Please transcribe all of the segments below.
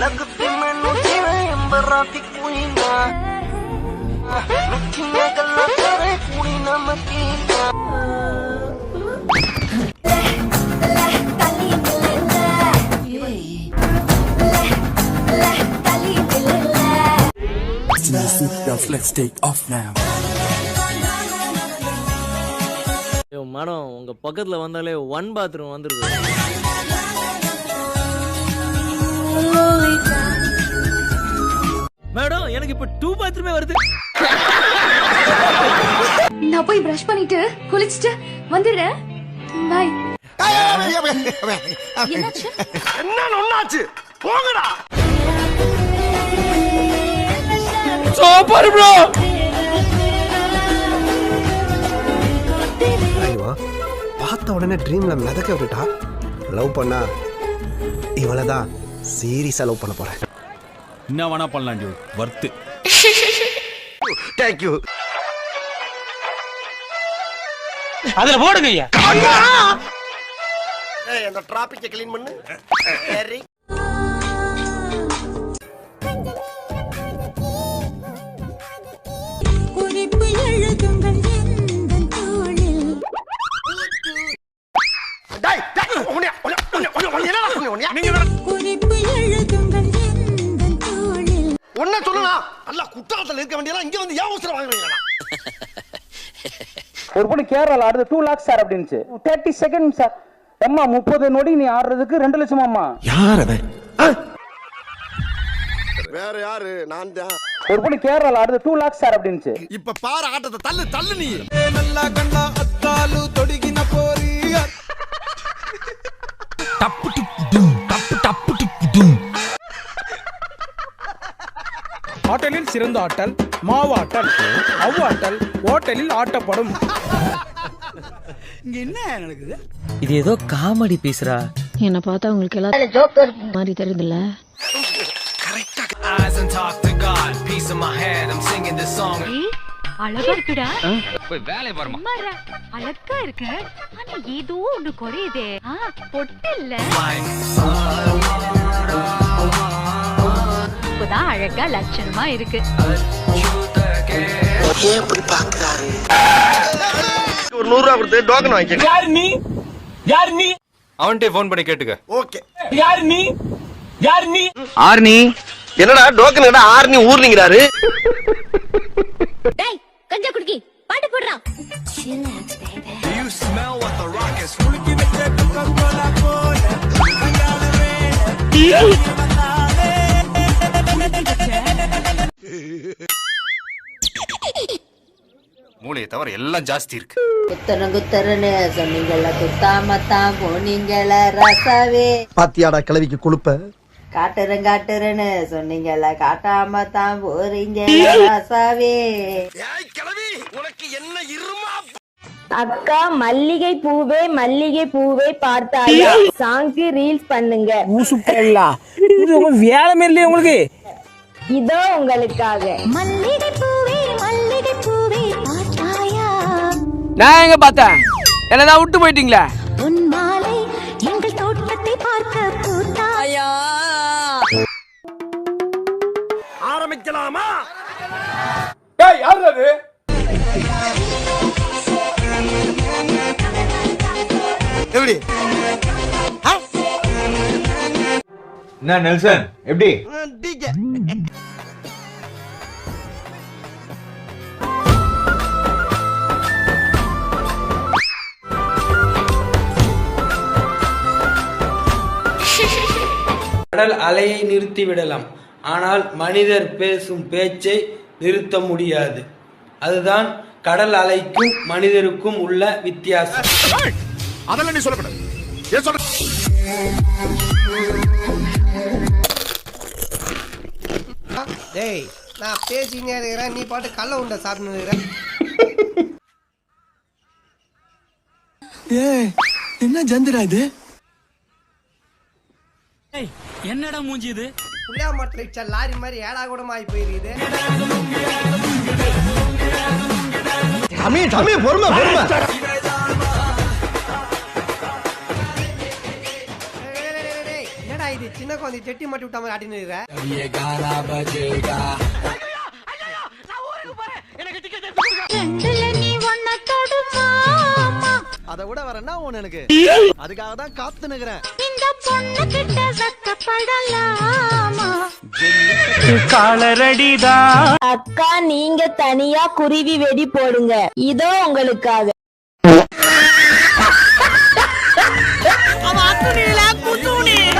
Laguti menutire yang berarti kulina Mestinya kalau kare kulina matina Let's take off now. மனம் உங்க பக்கத்துல வந்தாலே one bathroom வந்துருது madam எனக்கு இப்ப டூ பாத்ரூமே வருது. நான் போய் பிரஷ் பண்ணிட்டு குளிச்சுட்டு வந்துடுறேன். பாய் என்னாச்சு? என்ன ஒண்ணாச்சு? போங்கடா. ஐயோ பார்த்த உடனே ட்ரீம்ல மிதக்க விட்டுட்டா? லவ் பண்ணா இவளை தான் சீரியஸா லவ் பண்ண போறேன். என்ன வேணா பண்ணலாம் டியூட் வர்த்து தேங்க்யூ அதுல போடுங்க ஐயா. ஏய் அந்த டிராபிக்கை க்ளீன் பண்ணு. சரி. உன்னை சொல்லலாம் நல்லா குற்றாலத்துல இருக்க வேண்டியதெல்லாம் இங்க வந்து ஏன் வாங்குறீங்களா ஒரு பொண்ணு கேரளால ஆடுறது டூ லேக்ஸ் சார் அப்படின்ச்சு தேர்ட்டி செகண்ட் சார் அம்மா முப்பது நொடி நீ ஆடுறதுக்கு ரெண்டு லட்சம் அம்மா. வேற யாரு? நான் தான். ஒரு பொண்ணு கேரளால ஆடுறது டூ லேக்ஸ் சார் அப்படின்ச்சு இப்ப பாரு ஆட்டத்தை தள்ளு தள்ளு நீ. ஆட்டலில் சிறந்த ஆட்டல் மாவாட்டல் அவ்வாட்டல் ஓட்டலில் ஆட்டப்படும். இது ஏதோ காமெடி பீஸ்ரா என்ன பார்த்தா உங்களுக்கு எல்லாம் ஜோக்கர். மாதிரி தெரியுதுல்ல. அழகா இருக்குடா. வேலை பாருமா அழகா இருக்கு. ஆனா ஏதோ ஒண்ணு குறையுதே. ஆ, பொட்டு இல்ல இப்பதான் அழகா லட்சணமா இருக்கு. ஒரு நூறு ரூபா கொடுத்து டோக்கன் வாங்கிக்க யார் நீ? யார் நீ? அவன்கிட்ட ஃபோன் பண்ணி கேட்டுக்க. ஓகே யார் நீ? யார் நீ? ஆர்னி என்னடா டோக்கன் கடை ஆர்னி ஊர்லிங்கிறாரு? டேய் கஞ்சா குடுக்கி பாட்டு போடுறான் மூளையை தவிர எல்லாம் ஜாஸ்தி இருக்கு. குத்தர குத்தரன்னு சொன்னீங்கள குத்தாம தான் போனீங்கள ரசாவே. பாத்தியாடா கிளவிக்கு கொழுப்ப? காட்டுறேன் காட்டுறேன்னு சொன்னீங்கள காட்டாம தான் போறீங்க ரசாவே அக்கா மல்லிகை பூவே மல்லிகை பூவே பார்த்தாயா? சாங்க்கு ரீல்ஸ் பண்ணுங்க. ஊசு பல்லா இது உங்க வேலை இல்லையே உங்களுக்கு. இதோ உங்களுக்காக. மல்லிகை பூவே மல்லிகை பூவே பார்த்தாயா? நான் எங்க பார்த்தேன்? என்னதான் விட்டு போயிட்டீங்களா? எப்படி என்ன நெல்சன்? எப்படி? கடல் அலையை நிறுத்தி விடலாம். ஆனால் மனிதர் பேசும் பேச்சை நிறுத்த முடியாது. அதுதான் கடல் அலைக்கும் மனிதருக்கும் உள்ள வித்தியாசம். அதெல்லாம் நீ சொல்லக்கூடாது ஏன் சொல்ற டேய் நான் பேசினே இருக்கிறேன் நீ பாட்டு கள்ள உண்டை சாப்பிட்டு இருக்கிறேன் என்ன ஜந்திரா இது என்னடா மூஞ்சி இது புள்ளியா மாட்டில் இச்சா லாரி மாதிரி ஏடா கூட ஆகி போயிருக்குது தமிழ் தமிழ் பொறுமை பொறுமை சின்ன குழந்தை செட்டி மாட்டி விட்ட மாதிரி ஆட்டின்னு இருக்கிற. அதை விட வேற என்ன ஒண்ணு எனக்கு? அதுக்காக தான் காத்து நிக்கிறேன். இந்த பொண்ணு கிட்ட சத்தப்படலாமா அக்கா நீங்க தனியா குருவி வெடி போடுங்க. இதோ உங்களுக்காக.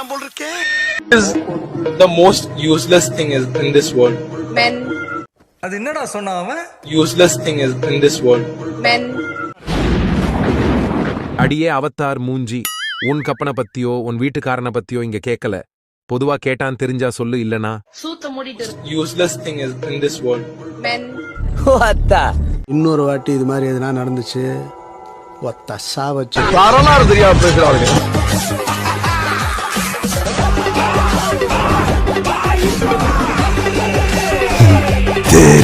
வேணாம் போல் இருக்கே. The most useless thing is in this world. அது என்னடா சொன்னா அவன்? Useless thing is in this world. அடியே அவத்தார் மூஞ்சி. உன் கப்பனை பத்தியோ உன் வீட்டுக்காரனை பத்தியோ இங்க கேட்கல பொதுவா கேட்டான் தெரிஞ்சா சொல்லு இல்லனா? Useless thing is in this world. அத்தா இன்னொரு வாட்டி இது மாதிரி எதுனா நடந்துச்சு ஒத்த சாவச்சு. வரலாறு தெரியாம பேசுறாங்க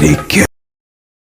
take care.